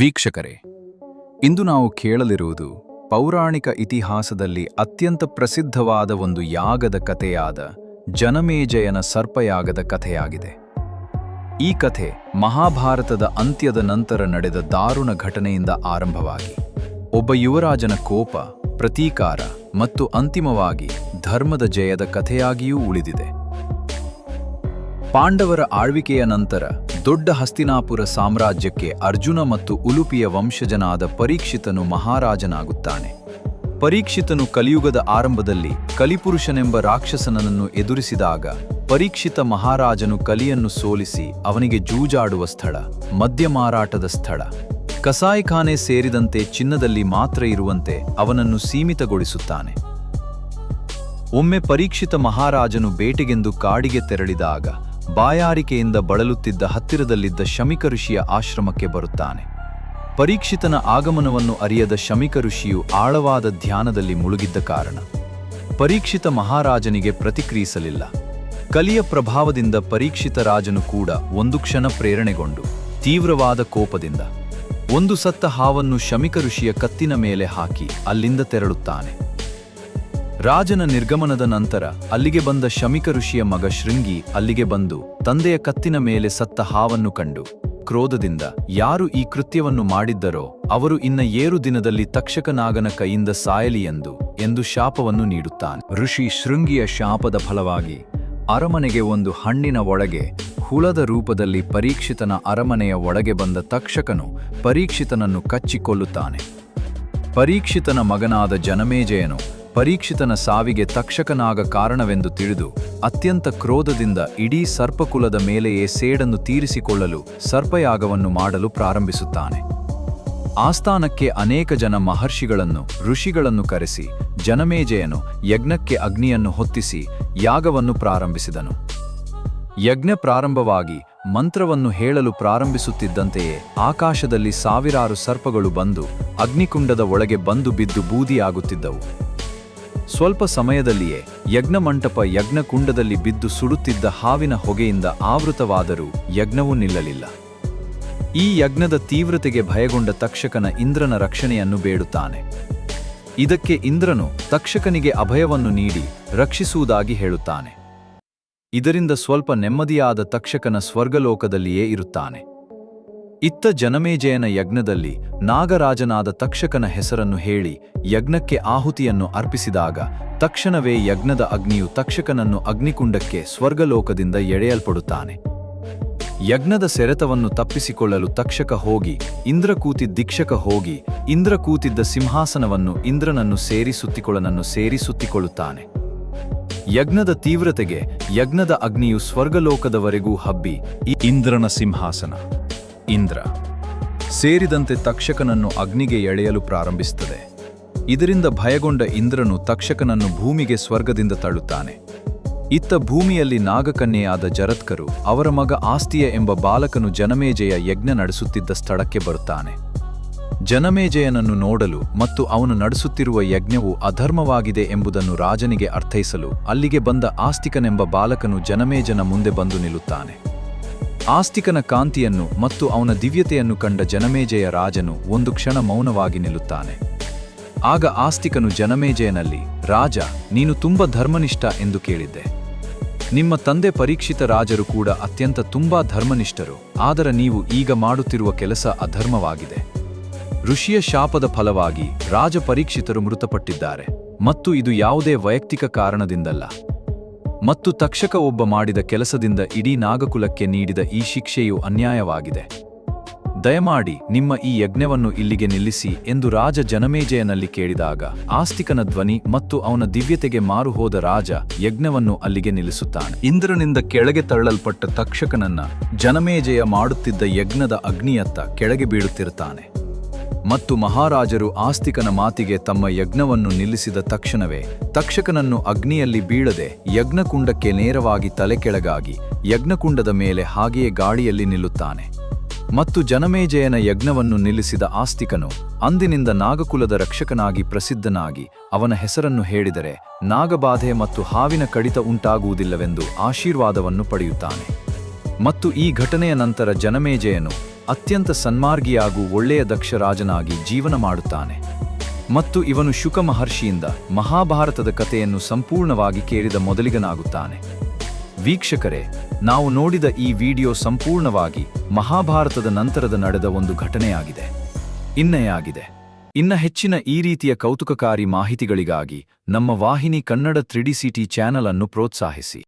ವೀಕ್ಷಕರೇ, ಇಂದು ನಾವು ಕೇಳಲಿರುವುದು ಪೌರಾಣಿಕ ಇತಿಹಾಸದಲ್ಲಿ ಅತ್ಯಂತ ಪ್ರಸಿದ್ಧವಾದ ಒಂದು ಯಾಗದ ಕಥೆಯಾದ ಜನಮೇಜಯನ ಸರ್ಪಯಾಗದ ಕಥೆಯಾಗಿದೆ. ಈ ಕಥೆ ಮಹಾಭಾರತದ ಅಂತ್ಯದ ನಂತರ ನಡೆದ ದಾರುಣ ಘಟನೆಯಿಂದ ಆರಂಭವಾಗಿ, ಒಬ್ಬ ಯುವರಾಜನ ಕೋಪ, ಪ್ರತೀಕಾರ ಮತ್ತು ಅಂತಿಮವಾಗಿ ಧರ್ಮದ ಜಯದ ಕಥೆಯಾಗಿಯೂ ಉಳಿದಿದೆ. ಪಾಂಡವರ ಆಳ್ವಿಕೆಯ ನಂತರ ದೊಡ್ಡ ಹಸ್ತಿನಾಪುರ ಸಾಮ್ರಾಜ್ಯಕ್ಕೆ ಅರ್ಜುನ ಮತ್ತು ಉಲುಪಿಯ ವಂಶಜನಾದ ಪರೀಕ್ಷಿತನು ಮಹಾರಾಜನಾಗುತ್ತಾನೆ. ಪರೀಕ್ಷಿತನು ಕಲಿಯುಗದ ಆರಂಭದಲ್ಲಿ ಕಲಿಪುರುಷನೆಂಬ ರಾಕ್ಷಸನನ್ನು ಎದುರಿಸಿದಾಗ ಪರೀಕ್ಷಿತ ಮಹಾರಾಜನು ಕಲಿಯನ್ನು ಸೋಲಿಸಿ ಅವನಿಗೆ ಜೂಜಾಡುವ ಸ್ಥಳ, ಮದ್ಯ ಮಾರಾಟದ ಸ್ಥಳ. ಕಸಾಯಿಖಾನೆ ಸೇರಿದಂತೆ ಚಿನ್ನದಲ್ಲಿ ಮಾತ್ರ ಇರುವಂತೆ ಅವನನ್ನು ಸೀಮಿತಗೊಳಿಸುತ್ತಾನೆ. ಒಮ್ಮೆ ಪರೀಕ್ಷಿತ ಮಹಾರಾಜನು ಬೇಟೆಗೆಂದು ಕಾಡಿಗೆ ತೆರಳಿದಾಗ ಬಾಯಾರಿಕೆಯಿಂದ ಬಳಲುತ್ತಿದ್ದ ಹತ್ತಿರದಲ್ಲಿದ್ದ ಶಮಿಕ ಋಷಿಯ ಆಶ್ರಮಕ್ಕೆ ಬರುತ್ತಾನೆ. ಪರೀಕ್ಷಿತನ ಆಗಮನವನ್ನು ಅರಿಯದ ಶಮಿಕ ಋಷಿಯು ಆಳವಾದ ಧ್ಯಾನದಲ್ಲಿ ಮುಳುಗಿದ್ದ ಕಾರಣ. ಪರೀಕ್ಷಿತ ಮಹಾರಾಜನಿಗೆ ಪ್ರತಿಕ್ರಿಯಿಸಲಿಲ್ಲ. ಕಲಿಯ ಪ್ರಭಾವದಿಂದ ಪರೀಕ್ಷಿತ ರಾಜನು ಕೂಡ ಒಂದು ಕ್ಷಣ ಪ್ರೇರಣೆಗೊಂಡು, ತೀವ್ರವಾದ ಕೋಪದಿಂದ, ಒಂದು ಸತ್ತ ಹಾವನ್ನು ಶಮಿಕ ಋಷಿಯ ಕತ್ತಿನ ಮೇಲೆ ಹಾಕಿ ಅಲ್ಲಿಂದ ತೆರಳುತ್ತಾನೆ. ರಾಜನ ನಿರ್ಗಮನದ ನಂತರ ಅಲ್ಲಿಗೆ ಬಂದ ಶಮಿಕ ಋಷಿಯ ಮಗ ಶೃಂಗಿ ಅಲ್ಲಿಗೆ ಬಂದು ತಂದೆಯ ಕತ್ತಿನ ಮೇಲೆ ಸತ್ತ ಹಾವನ್ನು ಕಂಡು. ಕ್ರೋಧದಿಂದ ಯಾರು ಈ ಕೃತ್ಯವನ್ನು ಮಾಡಿದ್ದರೋ ಅವರು ಇನ್ನ ಏರು ದಿನದಲ್ಲಿ ತಕ್ಷಕನಾಗನ ಕೈಯಿಂದ ಸಾಯಲಿ ಎಂದು ಎಂದು ಶಾಪವನ್ನು ನೀಡುತ್ತಾನೆ. ಋಷಿ ಶೃಂಗಿಯ ಶಾಪದ ಫಲವಾಗಿ ಅರಮನೆಗೆ ಒಂದು ಹಣ್ಣಿನ ಒಳಗೆ, ಹುಳದ ರೂಪದಲ್ಲಿ ಪರೀಕ್ಷಿತನ ಅರಮನೆಯ ಒಳಗೆ ಬಂದ ತಕ್ಷಕನು ಪರೀಕ್ಷಿತನನ್ನು ಕಚ್ಚಿಕೊಳ್ಳುತ್ತಾನೆ. ಪರೀಕ್ಷಿತನ ಮಗನಾದ ಜನಮೇಜಯನು ಪರೀಕ್ಷಿತನ ಸಾವಿಗೆ ತಕ್ಷಕನಾಗ ಕಾರಣವೆಂದು ತಿಳಿದು ಅತ್ಯಂತ ಕ್ರೋಧದಿಂದ ಇಡೀ ಸರ್ಪಕುಲದ ಮೇಲೆಯೇ ಸೇಡನ್ನು ತೀರಿಸಿಕೊಳ್ಳಲು ಸರ್ಪಯಾಗವನ್ನು ಮಾಡಲು ಪ್ರಾರಂಭಿಸುತ್ತಾನೆ. ಆಸ್ಥಾನಕ್ಕೆ ಅನೇಕ ಜನ ಮಹರ್ಷಿಗಳನ್ನು, ಋಷಿಗಳನ್ನು ಕರೆಸಿ ಜನಮೇಜಯನು ಯಜ್ಞಕ್ಕೆ ಅಗ್ನಿಯನ್ನು ಹೊತ್ತಿಸಿ ಯಾಗವನ್ನು ಪ್ರಾರಂಭಿಸಿದನು. ಯಜ್ಞ ಪ್ರಾರಂಭವಾಗಿ ಮಂತ್ರವನ್ನು ಹೇಳಲು ಪ್ರಾರಂಭಿಸುತ್ತಿದ್ದಂತೆಯೇ ಆಕಾಶದಲ್ಲಿ ಸಾವಿರಾರು ಸರ್ಪಗಳು ಬಂದು ಅಗ್ನಿಕುಂಡದ ಒಳಗೆ ಬಂದು ಬಿದ್ದು ಬೂದಿಯಾಗುತ್ತಿದ್ದವು. ಸ್ವಲ್ಪ ಸಮಯದಲ್ಲಿಯೇ ಯಜ್ಞಮಂಟಪ ಯಜ್ಞಕುಂಡದಲ್ಲಿ ಬಿದ್ದು ಸುಡುತ್ತಿದ್ದ ಹಾವಿನ ಹೊಗೆಯಿಂದ ಆವೃತವಾದರೂ ಯಜ್ಞವೂ ನಿಲ್ಲಲಿಲ್ಲ. ಈ ಯಜ್ಞದ ತೀವ್ರತೆಗೆ ಭಯಗೊಂಡ ತಕ್ಷಕನ ಇಂದ್ರನ ರಕ್ಷಣೆಯನ್ನು ಬೇಡುತ್ತಾನೆ. ಇದಕ್ಕೆ ಇಂದ್ರನು ತಕ್ಷಕನಿಗೆ ಅಭಯವನ್ನು ನೀಡಿ ರಕ್ಷಿಸುವುದಾಗಿ ಹೇಳುತ್ತಾನೆ. ಇದರಿಂದ ಸ್ವಲ್ಪ ನೆಮ್ಮದಿಯಾದ ತಕ್ಷಕನ ಸ್ವರ್ಗಲೋಕದಲ್ಲಿಯೇ ಇರುತ್ತಾನೆ. ಇತ್ತ ಜನಮೇಜಯನ ಯಜ್ಞದಲ್ಲಿ ನಾಗರಾಜನಾದ ತಕ್ಷಕನ ಹೆಸರನ್ನು ಹೇಳಿ ಯಜ್ಞಕ್ಕೆ ಆಹುತಿಯನ್ನು ಅರ್ಪಿಸಿದಾಗ ತಕ್ಷಣವೇ ಯಜ್ಞದ ಅಗ್ನಿಯು ತಕ್ಷಕನನ್ನು ಅಗ್ನಿಕುಂಡಕ್ಕೆ ಸ್ವರ್ಗಲೋಕದಿಂದ ಎಳೆಯಲ್ಪಡುತ್ತಾನೆ. ಯಜ್ಞದ ಸೆರೆತವನ್ನು ತಪ್ಪಿಸಿಕೊಳ್ಳಲು ತಕ್ಷಕ ಹೋಗಿ, ಇಂದ್ರ ಕೂತಿದ್ದಿಕ್ಷಕ ಹೋಗಿ, ಇಂದ್ರ ಕೂತಿದ್ದ ಸಿಂಹಾಸನವನ್ನು ಇಂದ್ರನನ್ನು ಸೇರಿಸುತ್ತಿಕೊಳ್ಳನನ್ನು ಸೇರಿಸುತ್ತಿಕೊಳ್ಳುತ್ತಾನೆ ಸೇರಿ ಸುತ್ತಿಕೊಳ್ಳುತ್ತಾನೆ. ಯಜ್ಞದ ತೀವ್ರತೆಗೆ ಯಜ್ಞದ ಅಗ್ನಿಯು ಸ್ವರ್ಗಲೋಕದವರೆಗೂ ಹಬ್ಬಿ ಇಂದ್ರನ ಸಿಂಹಾಸನ. ಇಂದ್ರ ಸೇರಿದಂತೆ ತಕ್ಷಕನನ್ನು ಅಗ್ನಿಗೆ ಎಳೆಯಲು ಪ್ರಾರಂಭಿಸುತ್ತದೆ. ಇದರಿಂದ ಭಯಗೊಂಡ ಇಂದ್ರನು ತಕ್ಷಕನನ್ನು ಭೂಮಿಗೆ ಸ್ವರ್ಗದಿಂದ ತಳ್ಳುತ್ತಾನೆ. ಇತ್ತ ಭೂಮಿಯಲ್ಲಿ ನಾಗಕನ್ಯೆಯಾದ ಜರತ್ಕರು ಅವರ ಮಗ ಆಸ್ತಿಯ ಎಂಬ ಬಾಲಕನು ಜನಮೇಜಯ ಯಜ್ಞ ನಡೆಸುತ್ತಿದ್ದ ಸ್ಥಳಕ್ಕೆ ಬರುತ್ತಾನೆ. ಜನಮೇಜಯನನ್ನು ನೋಡಲು ಮತ್ತು ಅವನು ನಡೆಸುತ್ತಿರುವ ಯಜ್ಞವು ಅಧರ್ಮವಾಗಿದೆ ಎಂಬುದನ್ನು ರಾಜನಿಗೆ ಅರ್ಥೈಸಲು ಅಲ್ಲಿಗೆ ಬಂದ ಆಸ್ತಿಕನೆಂಬ ಬಾಲಕನು ಜನಮೇಜನ ಮುಂದೆ ಬಂದು ನಿಲ್ಲುತ್ತಾನೆ. ಆಸ್ತಿಕನ ಕಾಂತಿಯನ್ನು ಮತ್ತು ಅವನ ದಿವ್ಯತೆಯನ್ನು ಕಂಡ ಜನಮೇಜಯ ರಾಜನು ಒಂದು ಕ್ಷಣ ಮೌನವಾಗಿ ನಿಲ್ಲುತ್ತಾನೆ. ಆಗ ಆಸ್ತಿಕನು ಜನಮೇಜಯನಲ್ಲಿ, ರಾಜ, ನೀನು ತುಂಬ ಧರ್ಮನಿಷ್ಠ ಎಂದು ಕೇಳಿದ್ದೆ. ನಿಮ್ಮ ತಂದೆ ಪರೀಕ್ಷಿತ ರಾಜರು ಕೂಡ ಅತ್ಯಂತ ತುಂಬಾ ಧರ್ಮನಿಷ್ಠರು, ಆದರೆ ನೀವು ಈಗ ಮಾಡುತ್ತಿರುವ ಕೆಲಸ ಅಧರ್ಮವಾಗಿದೆ. ಋಷಿಯ ಶಾಪದ ಫಲವಾಗಿ ರಾಜ ಪರೀಕ್ಷಿತರು ಮೃತಪಟ್ಟಿದ್ದಾರೆ, ಮತ್ತು ಇದು ಯಾವುದೇ ವೈಯಕ್ತಿಕ ಕಾರಣದಿಂದಲ್ಲ. ಮತ್ತು ತಕ್ಷಕ ಒಬ್ಬ ಮಾಡಿದ ಕೆಲಸದಿಂದ ಇಡೀ ನಾಗಕುಲಕ್ಕೆ ನೀಡಿದ ಈ ಶಿಕ್ಷೆಯು ಅನ್ಯಾಯವಾಗಿದೆ. ದಯಮಾಡಿ ನಿಮ್ಮ ಈ ಯಜ್ಞವನ್ನು ಇಲ್ಲಿಗೆ ನಿಲ್ಲಿಸಿ ಎಂದು ರಾಜ ಜನಮೇಜಯನಲ್ಲಿ ಕೇಳಿದಾಗ ಆಸ್ತಿಕನ ಧ್ವನಿ ಮತ್ತು ಅವನ ದಿವ್ಯತೆಗೆ ಮಾರುಹೋದ ರಾಜ ಯಜ್ಞವನ್ನು ಅಲ್ಲಿಗೆ ನಿಲ್ಲಿಸುತ್ತಾನೆ. ಇಂದ್ರನಿಂದ ಕೆಳಗೆ ತಳ್ಳಲ್ಪಟ್ಟ ತಕ್ಷಕನನ್ನ ಜನಮೇಜಯ ಮಾಡುತ್ತಿದ್ದ ಯಜ್ಞದ ಅಗ್ನಿಯತ್ತ ಕೆಳಗೆ ಬೀಳುತ್ತಿರುತ್ತಾನೆ. ಮತ್ತು ಮಹಾರಾಜರು ಆಸ್ತಿಕನ ಮಾತಿಗೆ ತಮ್ಮ ಯಜ್ಞವನ್ನು ನಿಲ್ಲಿಸಿದ ತಕ್ಷಣವೇ ತಕ್ಷಕನನ್ನು ಅಗ್ನಿಯಲ್ಲಿ ಬೀಳದೆ ಯಜ್ಞಕುಂಡಕ್ಕೆ ನೇರವಾಗಿ ತಲೆಕೆಳಗಾಗಿ ಯಜ್ಞಕುಂಡದ ಮೇಲೆ ಹಾಗೆಯೇ ಗಾಳಿಯಲ್ಲಿ ನಿಲ್ಲುತ್ತಾನೆ. ಮತ್ತು ಜನಮೇಜಯನ ಯಜ್ಞವನ್ನು ನಿಲ್ಲಿಸಿದ ಆಸ್ತಿಕನು ಅಂದಿನಿಂದ ನಾಗಕುಲದ ರಕ್ಷಕನಾಗಿ ಪ್ರಸಿದ್ಧನಾಗಿ ಅವನ ಹೆಸರನ್ನು ಹೇಳಿದರೆ ನಾಗಬಾಧೆ ಮತ್ತು ಹಾವಿನ ಕಡಿತ ಉಂಟಾಗುವುದಿಲ್ಲವೆಂದು ಆಶೀರ್ವಾದವನ್ನು ಪಡೆಯುತ್ತಾನೆ. ಮತ್ತು ಈ ಘಟನೆಯ ನಂತರ ಜನಮೇಜಯನು ಅತ್ಯಂತ ಸನ್ಮಾರ್ಗಿಯಾಗೂ ಒಳ್ಳೆಯ ದಕ್ಷ ರಾಜನಾಗಿ ಜೀವನ ಮಾಡುತ್ತಾನೆ. ಮತ್ತು ಇವನು ಶುಕ ಮಹರ್ಷಿಯಿಂದ ಮಹಾಭಾರತದ ಕಥೆಯನ್ನು ಸಂಪೂರ್ಣವಾಗಿ ಕೇಳಿದ ಮೊದಲಿಗನಾಗುತ್ತಾನೆ. ವೀಕ್ಷಕರೇ, ನಾವು ನೋಡಿದ ಈ ವಿಡಿಯೋ ಸಂಪೂರ್ಣವಾಗಿ ಮಹಾಭಾರತದ ನಂತರದ ನಡೆದ ಒಂದು ಘಟನೆಯಾಗಿದೆ. ಇನ್ನೆಯಾಗಿದೆ. ಇನ್ನ ಹೆಚ್ಚಿನ ಈ ರೀತಿಯ ಕೌತುಕಕಾರಿ ಮಾಹಿತಿಗಳಿಗಾಗಿ ನಮ್ಮ ವಾಹಿನಿ ಕನ್ನಡ ತ್ರಿಡಿಸಿಟಿ ಚಾನಲ್ ಅನ್ನು ಪ್ರೋತ್ಸಾಹಿಸಿ.